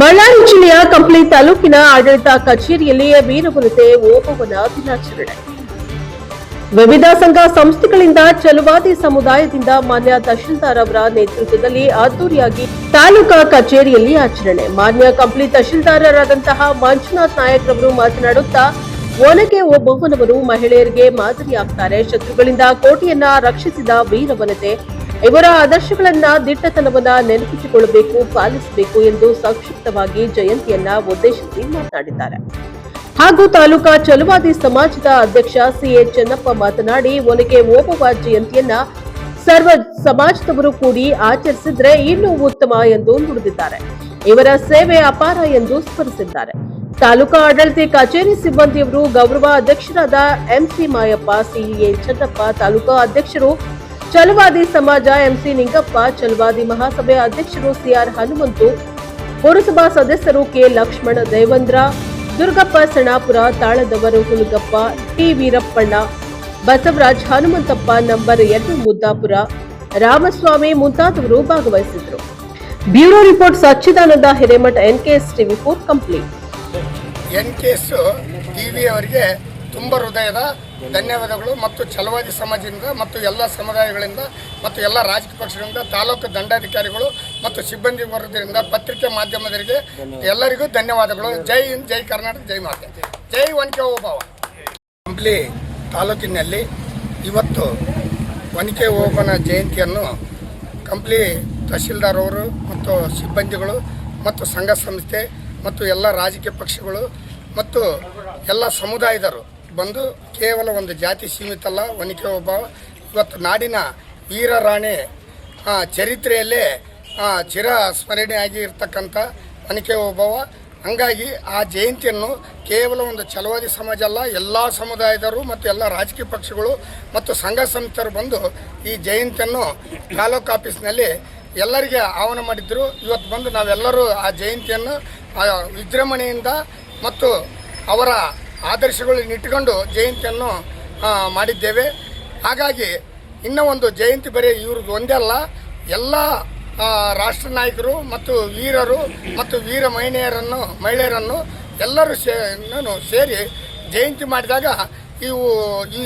ಬಳ್ಳಾರಿ ಜಿಲ್ಲೆಯ ಕಂಪ್ಲಿ ತಾಲೂಕಿನ ಆಡಳಿತ ಕಚೇರಿಯಲ್ಲಿ ವೀರವನಿತೆ ಓಬವ್ವನ ದಿನಾಚರಣೆ. ವಿವಿಧ ಸಂಘ ಸಂಸ್ಥೆಗಳಿಂದ ಚಲುವಾದಿ ಸಮುದಾಯದಿಂದ ಮಾನ್ಯ ತಹಶೀಲ್ದಾರ್ ಅವರ ನೇತೃತ್ವದಲ್ಲಿ ಅದ್ದೂರಿಯಾಗಿ ತಾಲೂಕಾ ಕಚೇರಿಯಲ್ಲಿ ಆಚರಣೆ. ಮಾನ್ಯ ಕಂಪ್ಲಿ ತಹಶೀಲ್ದಾರರಾದಂತಹ ಮಂಜುನಾಥ್ ನಾಯಕ್ ಅವರು ಮಾತನಾಡುತ್ತಾ ಒನಗೆ ಒಬ್ಬವನವರು ಮಹಿಳೆಯರಿಗೆ ಮಾದರಿಯಾಗ್ತಾರೆ. ಶತ್ರುಗಳಿಂದ ಕೋಟೆಯನ್ನ ರಕ್ಷಿಸಿದ ವೀರವನತೆ ಇವರ ಆದರ್ಶಗಳನ್ನ ದಿಟ್ಟತನವನ್ನ ನೆನಪಿಸಿಕೊಳ್ಳಬೇಕು, ಪಾಲಿಸಬೇಕು ಎಂದು ಸಂಕ್ಷಿಪ್ತವಾಗಿ ಜಯಂತಿಯನ್ನ ಉದ್ದೇಶಿಸಿ ಮಾತನಾಡಿದ್ದಾರೆ. ಹಾಗೂ ತಾಲೂಕಾ ಚಲುವಾದಿ ಸಮಾಜದ ಅಧ್ಯಕ್ಷ ಸಿಎ ಚೆನ್ನಪ್ಪ ಮಾತನಾಡಿ ಒಲಿಗೆ ಓಬವ್ವ ಜಯಂತಿಯನ್ನ ಸರ್ವ ಸಮಾಜದವರು ಕೂಡಿ ಆಚರಿಸಿದ್ರೆ ಇನ್ನೂ ಉತ್ತಮ ಎಂದು ನುಡಿದಿದ್ದಾರೆ. ಇವರ ಸೇವೆ ಅಪಾರ ಎಂದು ಸ್ಮರಿಸಿದ್ದಾರೆ. ತಾಲೂಕಾ ಆಡಳಿತ ಕಚೇರಿ ಸಿಬ್ಬಂದಿಯವರು ಗೌರವ ಅಧ್ಯಕ್ಷರಾದ ಎಂಸಿ ಮಾಯಪ್ಪ ಸಿಎ ಚೆನ್ನಪ್ಪ, ತಾಲೂಕಾ ಅಧ್ಯಕ್ಷರು ಚಲವಾದಿ ಸಮಾಜ ಎಂಸಿ ನಿಂಗಪ್ಪ, ಚಲವಾದಿ ಮಹಾಸಭೆ ಅಧ್ಯಕ್ಷರು ಸಿಆರ್ ಹನುಮಂತು, ಪುರಸಭಾ ಸದಸ್ಯರು ಕೆ. ಲಕ್ಷ್ಮಣ ದೇವಂದ್ರ, ದುರ್ಗಪ್ಪ ಸಣಾಪುರ, ತಾಳದವರು ಹುಲಗಪ್ಪ, ಟಿ. ವೀರಪ್ಪಣ್ಣ, ಬಸವರಾಜ್ ಹನುಮಂತಪ್ಪ ನಂಬರ್ ಎರಡು ಮುದ್ದಾಪುರ, ರಾಮಸ್ವಾಮಿ ಮುಂತಾದವರು ಭಾಗವಹಿಸಿದ್ರು bureau report Sachchidananda Hiremath NKS TV four complete. N K S T V ಅವರಿಗೆ ತುಂಬ ಹೃದಯದ ಧನ್ಯವಾದಗಳು ಮತ್ತು ಛಲವಾದಿ ಸಮಾಜದಿಂದ ಮತ್ತು ಎಲ್ಲ ಸಮುದಾಯಗಳಿಂದ ಮತ್ತು ಎಲ್ಲ ರಾಜಕೀಯ ಪಕ್ಷಗಳಿಂದ, ತಾಲೂಕು ದಂಡಾಧಿಕಾರಿಗಳು ಮತ್ತು ಸಿಬ್ಬಂದಿ ವರ್ಗದಿಂದ ಪತ್ರಿಕೆ ಮಾಧ್ಯಮದವರಿಗೆ ಎಲ್ಲರಿಗೂ ಧನ್ಯವಾದಗಳು. ಜೈ ಹಿಂದ್, ಜೈ ಕರ್ನಾಟಕ, ಜೈ ಮಾತೆ. ಜೈ ಒನಕೆ ಓಬಾವ ಕಂಪ್ಲಿ ತಾಲೂಕಿನಲ್ಲಿ ಇವತ್ತು ಒನಕೆ ಓಬನ ಜಯಂತಿಯನ್ನು ಕಂಪ್ಲಿ ತಹಶೀಲ್ದಾರ್ ಅವರು ಮತ್ತು ಸಿಬ್ಬಂದಿಗಳು ಮತ್ತು ಸಂಘ ಸಂಸ್ಥೆ ಮತ್ತು ಎಲ್ಲ ರಾಜಕೀಯ ಪಕ್ಷಗಳು ಮತ್ತು ಎಲ್ಲ ಸಮುದಾಯದವರು ಬಂದು ಕೇವಲ ಒಂದು ಜಾತಿ ಸೀಮಿತ ಅಲ್ಲ ಒನಕೆ ಒಬ್ಬ ಇವತ್ತು ನಾಡಿನ ವೀರರಾಣಿ ಆ, ಚರಿತ್ರೆಯಲ್ಲೇ ಚಿರ ಸ್ಮರಣೆಯಾಗಿ ಇರ್ತಕ್ಕಂಥ ಒನಕೆ ಒಬ್ಬವ. ಹಂಗಾಗಿ ಆ ಜಯಂತಿಯನ್ನು ಕೇವಲ ಒಂದು ಚಲವಾದಿ ಸಮಾಜ ಅಲ್ಲ ಎಲ್ಲ ಸಮುದಾಯದವರು ಮತ್ತು ಎಲ್ಲ ರಾಜಕೀಯ ಪಕ್ಷಗಳು ಮತ್ತು ಸಂಘ ಸಂಸ್ಥರು ಬಂದು ಈ ಜಯಂತಿಯನ್ನು ತಾಲೂಕು ಆಫೀಸ್ನಲ್ಲಿ ಎಲ್ಲರಿಗೆ ಆಹ್ವಾನ ಮಾಡಿದ್ದರು ಇವತ್ತು ಬಂದು ನಾವೆಲ್ಲರೂ ಆ ಜಯಂತಿಯನ್ನು ವಿಜೃಂಭಣೆಯಿಂದ ಮತ್ತು ಅವರ ಆದರ್ಶಗಳನ್ನ ಇಟ್ಟುಕೊಂಡು ಜಯಂತಿಯನ್ನು ಮಾಡಿದ್ದೇವೆ. ಹಾಗಾಗಿ ಇನ್ನೂ ಒಂದು ಜಯಂತಿ ಬರೀ ಇವ್ರದ್ದು ಒಂದೇ ಅಲ್ಲ, ಎಲ್ಲ ರಾಷ್ಟ್ರ ನಾಯಕರು ಮತ್ತು ವೀರರು ಮತ್ತು ವೀರ ಮಹಿಳೆಯರನ್ನು ಮಹಿಳೆಯರನ್ನು ಎಲ್ಲರೂ ಸೇ ಸೇರಿ ಜಯಂತಿ ಮಾಡಿದಾಗ ಇವು ಈ